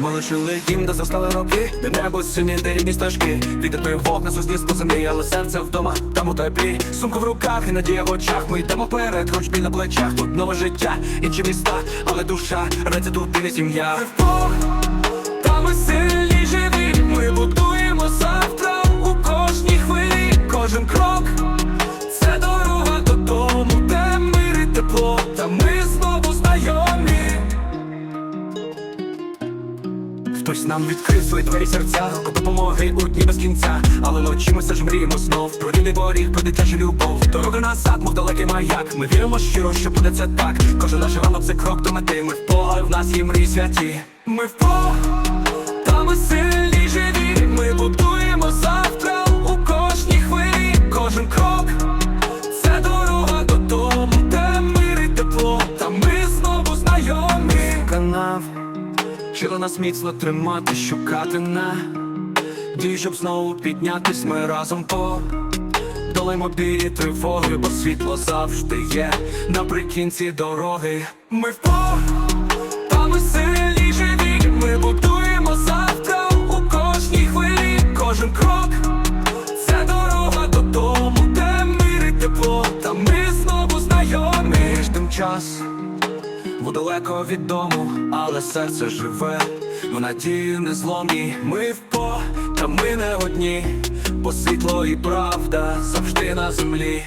залишили дім, де застали роки, де небо сині, де рідні стежки. Вітер вовк нас узніс по землі, але серце вдома, там у теплі. Сумка в руках і надія в очах. Ми йдемо вперед, хоч біль на плечах. Тут нове життя, інші міста, але душа рветься тут і не сім'я. Бог, там ми сильні живі. Ми будуємо Хтось нам відкрив свої двері серця, руку допомоги у дні без кінця. Але ночі ми все ж мріємо знов про рідний поріг, про дитячу любов. Дорога назад, мов далекий маяк. Ми віримо щиро, що буде це так. Кожен наш ранок це крок до мети. Ми в Бога, в нас є мрії святі. Ми в Бога, та ми сильні живі. Ми будуємо завтра у кожній хвилі, кожен крок. Це дорога додому, де мир тепло, та ми знову знайомі. Вчила нас міцно тримати, шукати на дій, щоб знову піднятись, ми разом по долаємо білі тривоги, бо світло завжди є наприкінці дороги. Ми в Бог, та ми сильні живі. Ми будуємо завтра у кожній хвилі, кожен крок. Це дорога додому, де мир і тепло, та ми знову знайомі. Ждем час, далеко від дому, але серце живе, в надії не зломні. Ми в по, та ми не одні, бо світло і правда завжди на землі.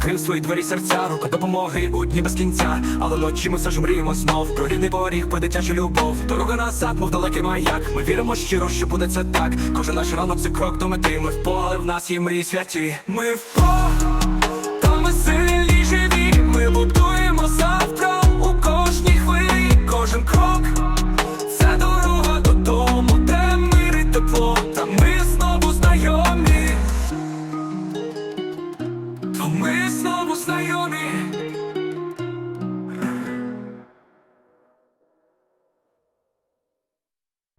Відкрив свої двері серця, рука допомоги будні без кінця. Але ночі ми все ж мріємо знов про рідний поріг, про дитячу любов. Дорога назад, мов далекий маяк. Ми віримо щиро, що буде це так. Кожен наш ранок це крок до мети. Ми в поле, в нас є мрії святі. Ми в. навмисно